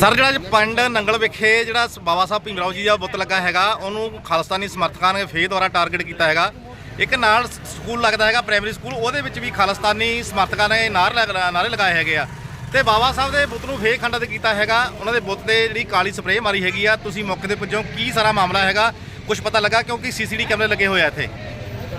Sir ਜਿਹੜਾ ਅੱਜ ਪਿੰਡ ਨੰਗਲ ਵਿਖੇ ਜਿਹੜਾ ਬਾਬਾ ਸਾਹਿਬ ਭੀਮਰਾਓ ਜੀ ਦਾ ਬੁੱਤ ਲੱਗਾ ਹੈਗਾ, ਉਹਨੂੰ ਖਾਲਸਤਾਨੀ ਸਮਰਥਕਾਂ ਨੇ ਫੇਰ ਦੁਆਰਾ ਟਾਰਗੇਟ ਕੀਤਾ ਹੈਗਾ। ਇੱਕ ਨਾਲ ਸਕੂਲ ਲੱਗਦਾ ਹੈਗਾ ਪ੍ਰਾਇਮਰੀ ਸਕੂਲ ਉਹਦੇ ਵਿੱਚ ਵੀ ਖਾਲਸਤਾਨੀ ਸਮਰਥਕਾਂ ਨੇ ਨਾਰ ਲਗ- ਨਾਰੇ ਲਗਾਏ ਹੈਗੇ ਆ। ਤੇ ਬਾਬਾ ਸਾਹਿਬ ਦੇ ਬੁੱਤ ਨੂੰ ਫੇਰ ਖੰਡਿਤ ਕੀਤਾ ਹੈਗਾ, ਉਹਨਾਂ ਦੇ ਬੁੱਤ ਤੇ ਜਿਹੜੀ ਕਾਲੀ ਸਪਰੇਅ ਮਾਰੀ ਹੈਗੀ ਆ। ਤੁਸੀਂ ਮੌਕੇ ਤੇ ਪੁੱਜੋ, ਕੀ ਸਾਰਾ ਮਾਮਲਾ ਹੈਗਾ ਕੁਝ ਪਤਾ ਲੱਗਾ ਕਿਉਂਕਿ ਸੀਸੀਟੀ ਕੈਮਰੇ ਲੱਗੇ ਹੋਏ ਆ ਇੱਥੇ।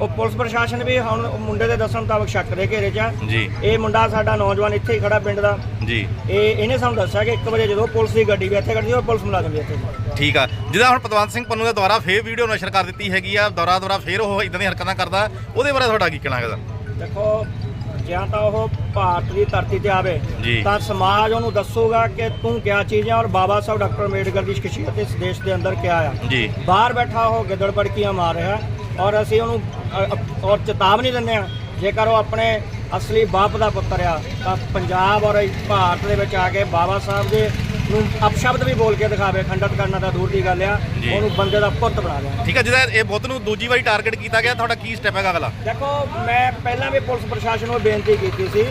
ਉਹ ਪੁਲਿਸ ਪ੍ਰਸ਼ਾਸਨ ਵੀ ਹੁਣ ਉਹ ਮੁੰਡੇ ਦੇ ਦੱਸਣ ਮੁਤਾਬਕ ਸ਼ੱਕ ਦੇ ਘੇਰੇ 'ਚ ਆ। ਜੀ। ਇਹ ਮੁੰਡਾ ਸਾਡਾ ਨੌਜਵਾਨ ਇੱਥੇ ਹੀ ਖੜਾ ਪਿੰਡ ਦਾ। ਜੀ। ਇਹ ਇਹਨੇ ਸਾਨੂੰ ਦੱਸਿਆ ਕਿ 1 ਵਜੇ ਜਦੋਂ ਪੁਲਿਸ ਦੀ ਗੱਡੀ ਵੀ ਇੱਥੇ ਖੜਦੀ ਔਰ ਪੁਲਿਸ ਮੁਲਾਜ਼ਮ ਵੀ ਇੱਥੇ ਸੀ। ਠੀਕ ਆ। ਜਿਹਦਾ ਹੁਣ ਪਤਵੰਤ ਸਿੰਘ ਪੰਨੂ ਦੇ ਦੁਆਰਾ ਫੇਰ ਵੀਡੀਓ ਨਸ਼ਰ ਕਰ ਦਿੱਤੀ ਹੈਗੀ ਆ ਦੁਆਰਾ ਦੁਆਰਾ ਫੇਰ ਉਹ ਇਦਾਂ ਦੀਆਂ ਹਰਕਤਾਂ ਕਰਦਾ ਉਹਦੇ ਬਾਰੇ ਤੁਹਾਡਾ ਕੀ ਕਹਿਣਾ ਹੈਗਾ? ਦੇਖੋ ਜਾਂ ਤਾਂ ਉਹ ਭਾਰਤ ਦੀ ਧਰਤੀ ਤੇ ਆਵੇ ਜੀ। ਤਾਂ ਸਮਾਜ ਉਹਨੂੰ ਦੱਸੂਗਾ ਕਿ ਤੂੰ ਕਿਆ ਚੀਜ਼ ਹੈ ਔਰ ਬਾਬਾ ਸਾਹਿਬ ਡਾਕਟਰ ਅੰਬੇਡਕਰ ਦੀ ਸ਼ਖਸੀਅਤ ਇਸ ਦੇਸ਼ ਦੇ ਅੰਦਰ ਕਿਆ ਆ। ਜੀ। ਬਾਹਰ ਬੈਠਾ ਉਹ ਗਿੱਦੜ ਪੜਕੀਆਂ ਮਾਰ ਰਿਹਾ ਔਰ ਅਸੀਂ ਉਹਨੂੰ ਅ, ਔਰ ਚੇਤਾਵਨੀ ਦਿੰਦੇ ਆ ਜੇਕਰ ਉਹ ਆਪਣੇ ਅਸਲੀ ਬਾਪ ਦਾ ਪੁੱਤਰ ਆ ਤਾਂ ਪੰਜਾਬ ਔਰ ਭਾਰਤ ਦੇ ਵਿੱਚ ਆ ਕੇ ਬਾਬਾ ਸਾਹਿਬ ਦੇ ਨੂੰ ਅਪਸ਼ਬਦ ਵੀ ਬੋਲ ਕੇ ਦਿਖਾਵੇ ਖੰਡਿਤ ਕਰਨਾ ਤਾਂ ਦੂਰ ਦੀ ਗੱਲ ਆ ਜੀ। ਉਹਨੂੰ ਬੰਦੇ ਦਾ ਪੁੱਤ ਬਣਾ ਲਿਆ ਠੀਕ ਆ ਜਿਹਦਾ ਇਹ ਬੁੱਤ ਨੂੰ ਦੂਜੀ ਵਾਰੀ ਟਾਰਗੇਟ ਕੀਤਾ ਗਿਆ ਤੁਹਾਡਾ ਕੀ ਸਟੈਪ ਹੈਗਾ ਅਗਲਾ ਦੇਖੋ ਮੈਂ ਪਹਿਲਾਂ ਵੀ ਪੁਲਿਸ ਪ੍ਰਸ਼ਾਸਨ ਨੂੰ ਬੇਨਤੀ ਕੀਤੀ ਸੀ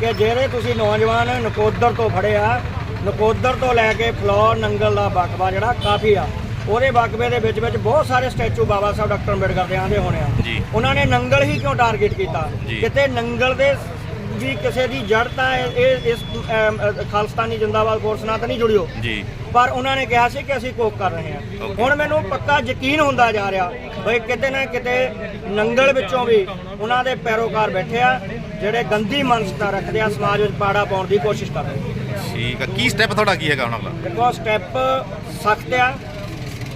ਕਿ ਜਿਹੜੇ ਤੁਸੀਂ ਨੌਜਵਾਨ ਨਕੋਦਰ ਤੋਂ ਫੜੇ ਆ ਨਕੋਦਰ ਤੋਂ ਲੈ ਕੇ ਫਲੋਰ ਨੰਗਲ ਦਾ ਬਕਵਾ ਜਿਹੜਾ ਕਾਫੀ ਆ ਉਹਦੇ ਬਕਵੇ ਦੇ ਵਿੱਚ ਵਿੱਚ ਬਹੁਤ ਸਾਰੇ ਸਟੈਚੂ ਬਾਬਾ ਸਾਹਿਬ ਡਾਕਟਰ ਅੰਬੇਡਕਰ ਦੇ ਆਂਦੇ ਹੋਣੇ ਆ। ਜੀ। ਉਹਨਾਂ ਨੇ ਨੰਗਲ ਹੀ ਕਿਉਂ ਟਾਰਗੇਟ ਕੀਤਾ। ਕਿਤੇ ਨੰਗਲ ਦੇ ਵੀ ਕਿਸੇ ਦੀ ਜੜ ਤਾਂ ਇਹ ਇਸ ਖਾਲਸਤਾਨੀ ਜਿੰਦਾਬਾਦ ਫੋਰਸ ਨਾਲ ਤਾਂ ਨਹੀਂ ਜੁੜਿਓ। ਜੀ। ਪਰ ਉਹਨਾਂ ਨੇ ਕਿਹਾ ਸੀ ਕਿ ਅਸੀਂ ਕੋਕ ਕਰ ਰਹੇ ਹਾਂ। ਹੁਣ ਮੈਨੂੰ ਪੱਕਾ ਯਕੀਨ ਹੁੰਦਾ ਜਾ ਰਿਹਾ ਬਈ ਕਿਤੇ ਨਾ ਕਿਤੇ ਨੰਗਲ ਵਿੱਚੋਂ ਵੀ ਉਹਨਾਂ ਦੇ ਪੈਰੋਕਾਰ ਬੈਠੇ ਆ ਜਿਹੜੇ ਗੰਦੀ ਮਨਸਤਾ ਰੱਖਦੇ ਆ ਸਮਾਜ ਵਿੱਚ ਪਾੜਾ ਪਾਉਣ ਦੀ ਕੋਸ਼ਿਸ਼ ਕਰ ਰਹੇ ਠੀਕ ਆ। ਕੀ ਸਟੈਪ ਤੁਹਾਡਾ ਕੀ ਹੈਗਾ ਹੁਣ ਅਗਲਾ? ਦੇਖੋ ਸਟੈਪ ਸਖਤ ਆ।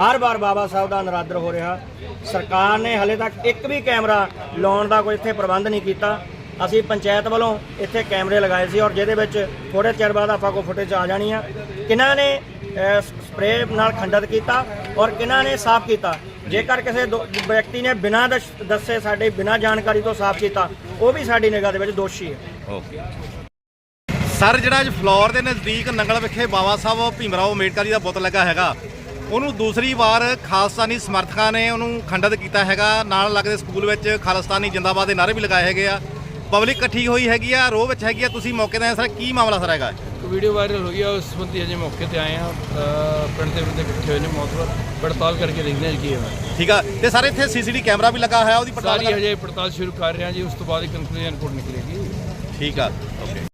ਹਰ ਵਾਰ ਬਾਬਾ ਸਾਹਿਬ ਦਾ ਨਰਾਦਰ ਹੋ ਰਿਹਾ। ਸਰਕਾਰ ਨੇ ਹਲੇ ਤੱਕ ਇੱਕ ਵੀ ਕੈਮਰਾ ਲਾਉਣ ਦਾ ਕੋਈ ਇੱਥੇ ਪ੍ਰਬੰਧ ਨਹੀਂ ਕੀਤਾ। ਅਸੀਂ ਪੰਚਾਇਤ ਵੱਲੋਂ ਇੱਥੇ ਕੈਮਰੇ ਲਗਾਏ ਸੀ ਔਰ ਜਿਹਦੇ ਵਿੱਚ ਥੋੜੇ ਚਿਰ ਬਾਅਦ ਆਪਾਂ ਕੋ ਫੁਟੇਜ ਆ ਜਾਣੀ ਆ। ਕਿਹਨਾਂ ਨੇ ਅਹ, ਸਪਰੇਅ ਨਾਲ ਖੰਡਿਤ ਕੀਤਾ ਔਰ ਕਿਹਨਾਂ ਨੇ ਸਾਫ਼ ਕੀਤਾ? ਜੇਕਰ ਕਿਸੇ ਦੋ- ਵਿਅਕਤੀ ਨੇ ਬਿਨਾਂ ਦਸ- ਦੱਸੇ ਸਾਡੇ ਬਿਨਾਂ ਜਾਣਕਾਰੀ ਤੋਂ ਸਾਫ਼ ਕੀਤਾ ਉਹ ਵੀ ਸਾਡੀ ਨਿਗਾਹ ਦੇ ਵਿੱਚ ਦੋਸ਼ੀ ਹੈ। ਓਕੇ। ਸਰ ਜਿਹੜਾ ਅੱਜ ਫਲੋਰ ਦੇ ਨਜ਼ਦੀਕ ਨੰਗਲ ਵਿਖੇ ਬਾਬਾ ਸਾਹਿਬ ਭੀਮਰਾਓ ਅੰਬੇਡਕਰ ਜੀ ਦਾ ਬੁੱਤ ਲੱਗਾ ਹੈਗਾ ਉਹਨੂੰ ਦੂਸਰੀ ਵਾਰ ਖਾਲਸਤਾਨੀ ਸਮਰਥਕਾਂ ਨੇ ਉਹਨੂੰ ਖੰਡਿਤ ਕੀਤਾ ਹੈਗਾ। ਨਾਲ ਲੱਗਦੇ ਸਕੂਲ ਵਿੱਚ ਖਾਲਸਤਾਨੀ ਜਿੰਦਾਬਾਦ ਦੇ ਨਾਰੇ ਵੀ ਲਗਾਏ ਹੈਗੇ ਆ। ਪਬਲਿਕ ਇਕੱਠੀ ਹੋਈ ਹੈਗੀ ਆ ਰੋਹ ਵਿੱਚ ਹੈਗੀ ਆ। ਤੁਸੀਂ ਮੌਕੇ ਤੇ ਆਏ ਸਰ ਕੀ ਮਾਮਲਾ ਸਰ ਹੈਗਾ? ਇੱਕ ਵੀਡੀਓ ਵਾਇਰਲ ਹੋ ਗਿਆ ਉਸ ਸੰਬੰਧੀ ਅਜੇ ਮੌਕੇ ਤੇ ਆਏ ਆ। ਪਿੰਡ ਦੇ ਬੰਦੇ ਇਕੱਠੇ ਹੋਏ ਨੇ ਮੌਤਵਰ ਪੜਤਾਲ ਕਰਕੇ ਦੇਖਦੇ ਹਾਂ ਜੀ ਕੀ ਹੋਇਆ। ਠੀਕ ਆ। ਤੇ ਸਾਰੇ ਇੱਥੇ ਸੀਸੀਟੀ ਕੈਮਰਾ ਵੀ ਲੱਗਾ ਹੋਇਆ ਉਹਦੀ ਪੜਤਾਲ ਸਾਰੀ ਹਜੇ ਪੜਤਾਲ ਸ਼ੁਰੂ ਕਰ ਰਹੇ ਹਾਂ ਜੀ ਉਸ ਤੋਂ ਬਾਅਦ ਕਨਕਲੂਜਨ ਰਿਪੋਰਟ ਨਿਕਲੇਗੀ। ਠੀਕ ਆ ਓਕੇ।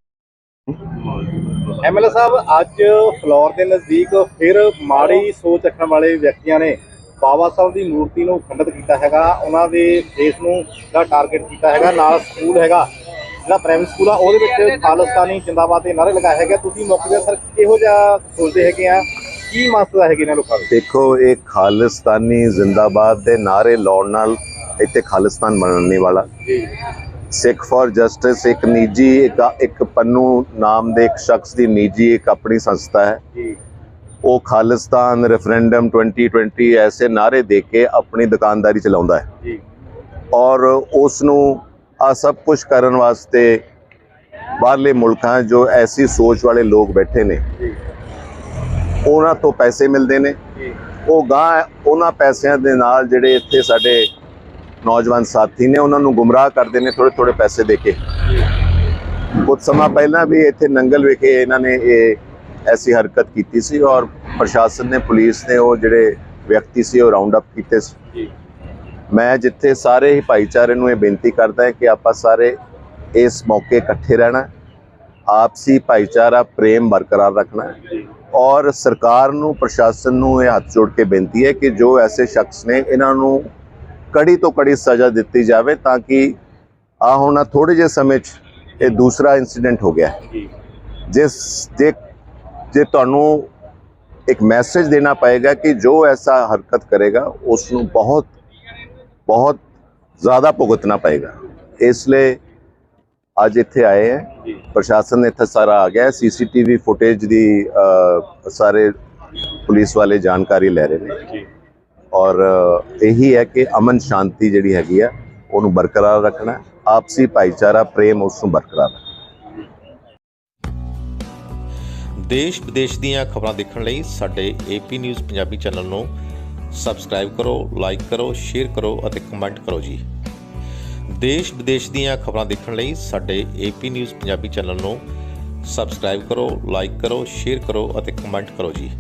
ਐਮਐਲਏ ਸਾਹਿਬ ਅੱਜ ਫਲੋਰ ਦੇ ਨਜ਼ਦੀਕ ਫਿਰ ਮਾੜੀ ਸੋਚ ਰੱਖਣ ਵਾਲੇ ਵਿਅਕਤੀਆਂ ਨੇ ਬਾਬਾ ਸਾਹਿਬ ਦੀ ਮੂਰਤੀ ਨੂੰ ਖੰਡਿਤ ਕੀਤਾ ਹੈਗਾ। ਉਹਨਾਂ ਦੇ ਫੇਸ ਨੂੰ ਦਾ ਟਾਰਗੇਟ ਕੀਤਾ ਹੈਗਾ ਨਾਲ ਸਕੂਲ ਹੈਗਾ ਜਿਹੜਾ ਪ੍ਰਾਇਮਰੀ ਸਕੂਲ ਆ ਉਹਦੇ ਵਿੱਚ ਖਾਲਸਤਾਨੀ ਜਿੰਦਾਬਾਦ ਦੇ ਨਾਰੇ ਲਗਾਏ ਹੈਗੇ। ਤੁਸੀਂ ਮੌਕੇ ਤੇ ਸਰ ਕਿਹੋ ਜਿਹਾ ਸੋਚਦੇ ਹੈਗੇ ਆ? ਕੀ ਮਸਲਾ ਹੈਗੇ ਇਹਨਾਂ ਲੋਕਾਂ ਦੇ ਦੇਖੋ ਇਹ ਖਾਲਿਸਤਾਨੀ ਜ਼ਿੰਦਾਬਾਦ ਦੇ ਨਾਰੇ ਲਾਉਣ ਨਾਲ ਇੱਥੇ ਖਾਲਿਸਤਾਨ ਬਣਨ ਵਾਲਾ। ਸਿੱਖ ਫॉर ਜਸਟਿਸ ਇੱਕ ਨਿੱਜੀ ਇੱਕ ਇੱਕ ਪੰਨੂ ਨਾਮ ਦੇ ਇੱਕ ਸ਼ਖਸ ਦੀ ਨਿੱਜੀ ਇੱਕ ਆਪਣੀ ਸੰਸਥਾ ਹੈ। ਉਹ ਖਾਲਿਸਤਾਨ ਰੈਫਰੈਂਡਮ 2020 ਐਸੇ ਨਾਰੇ ਦੇ ਕੇ ਆਪਣੀ ਦੁਕਾਨਦਾਰੀ ਚਲਾਉਂਦਾ ਹੈ। ਜੀ। ਔਰ ਉਸ ਨੂੰ ਆ ਸਭ ਕੁਝ ਕਰਨ ਵਾਸਤੇ ਬਾਹਰਲੇ ਮੁਲਕਾਂ ਜੋ ਐਸੀ ਸੋਚ ਵਾਲੇ ਲੋਕ ਬੈਠੇ ਨੇ ਉਹਨਾਂ ਤੋਂ ਪੈਸੇ ਮਿਲਦੇ ਨੇ। ਉਹ ਗਾਂ ਉਹਨਾਂ ਪੈਸਿਆਂ ਦੇ ਨਾਲ ਜਿਹੜੇ ਇੱਥੇ ਸਾਡੇ ਨੌਜਵਾਨ ਸਾਥੀ ਨੇ ਉਹਨਾਂ ਨੂੰ ਗੁੰਮਰਾਹ ਕਰਦੇ ਨੇ ਥੋੜੇ ਥੋੜੇ ਪੈਸੇ ਦੇ ਕੇ। ਕੁਝ ਸਮਾਂ ਪਹਿਲਾਂ ਵੀ ਇੱਥੇ ਨੰਗਲ ਵਿਖੇ ਇਹਨਾਂ ਨੇ ਇਹ ਐਸੀ ਹਰਕਤ ਕੀਤੀ ਸੀ ਔਰ ਪ੍ਰਸ਼ਾਸਨ ਨੇ ਪੁਲਿਸ ਨੇ ਉਹ ਜਿਹੜੇ ਵਿਅਕਤੀ ਸੀ ਉਹ ਰਾਉਂਡ ਅਪ ਕੀਤੇ ਸੀ। ਮੈਂ ਜਿੱਥੇ ਸਾਰੇ ਹੀ ਭਾਈਚਾਰੇ ਨੂੰ ਇਹ ਬੇਨਤੀ ਕਰਦਾ ਹਾਂ ਕਿ ਆਪਾਂ ਸਾਰੇ ਇਸ ਮੌਕੇ ਇਕੱਠੇ ਰਹਿਣਾ। ਆਪਸੀ ਭਾਈਚਾਰਾ ਪ੍ਰੇਮ ਬਰਕਰਾਰ ਰੱਖਣਾ ਔਰ ਸਰਕਾਰ ਨੂੰ ਪ੍ਰਸ਼ਾਸਨ ਨੂੰ ਇਹ ਹੱਥ ਜੋੜ ਕੇ ਬੇਨਤੀ ਹੈ ਕਿ ਜੋ ਐਸੇ ਸ਼ਖਸ ਨੇ ਇਹਨਾਂ ਨੂੰ ਕੜੀ ਤੋਂ ਕੜੀ ਸਜ਼ਾ ਦਿੱਤੀ ਜਾਵੇ ਤਾਂ ਕਿ ਆ ਹੁਣ ਥੋੜੇ ਜਿਹੇ ਸਮੇਂ 'ਚ ਇਹ ਦੂਸਰਾ ਇਨਸੀਡੈਂਟ ਹੋ ਗਿਆ। ਜਿਸ ਜੇ ਜੇ ਤੁਹਾਨੂੰ ਇੱਕ ਮੈਸੇਜ ਦੇਣਾ ਪਏਗਾ ਕਿ ਜੋ ਐਸਾ ਹਰਕਤ ਕਰੇਗਾ ਉਸ ਨੂੰ ਬਹੁਤ ਬਹੁਤ ਜ਼ਿਆਦਾ ਭੁਗਤਣਾ ਪਏਗਾ। ਇਸ ਲਈ ਅੱਜ ਇੱਥੇ ਆਏ ਹੈ। ਪ੍ਰਸ਼ਾਸਨ ਇੱਥੇ ਸਾਰਾ ਆ ਗਿਆ ਸੀਸੀਟੀਵੀ ਫੁਟੇਜ ਦੀ ਸਾਰੇ ਪੁਲਿਸ ਵਾਲੇ ਜਾਣਕਾਰੀ ਲੈ ਰਹੇ ਨੇ। ਔਰ ਇਹੀ ਹੈ ਕਿ ਅਮਨ ਸ਼ਾਂਤੀ ਜਿਹੜੀ ਹੈਗੀ ਆ, ਉਹਨੂੰ ਬਰਕਰਾਰ ਰੱਖਣਾ, ਆਪਸੀ ਭਾਈਚਾਰਾ, ਪ੍ਰੇਮ ਉਸ ਨੂੰ ਬਰਕਰਾਰ ਰੱਖਣਾ। ਦੇਸ਼ ਵਿਦੇਸ਼ ਦੀਆਂ ਖਬਰਾਂ ਦੇਖਣ ਲਈ ਸਾਡੇ ਏਪੀ ਨਿਊਜ਼ ਪੰਜਾਬੀ ਚੈਨਲ ਨੂੰ ਸਬਸਕ੍ਰਾਈਬ ਕਰੋ, ਲਾਈਕ ਕਰੋ, ਸ਼ੇਅਰ ਕਰੋ ਅਤੇ ਕਮੈਂਟ ਕਰੋ ਜੀ। ਦੇਸ਼ ਵਿਦੇਸ਼ ਦੀਆਂ ਖਬਰਾਂ ਦੇਖਣ ਲਈ ਸਾਡੇ ਏਪੀ ਨਿਊਜ਼ ਪੰਜਾਬੀ ਚੈਨਲ ਨੂੰ ਸਬਸਕ੍ਰਾਈਬ ਕਰੋ, ਲਾਈਕ ਕਰੋ, ਸ਼ੇਅਰ ਕਰੋ ਅਤੇ ਕਮੈਂਟ ਕਰੋ ਜੀ।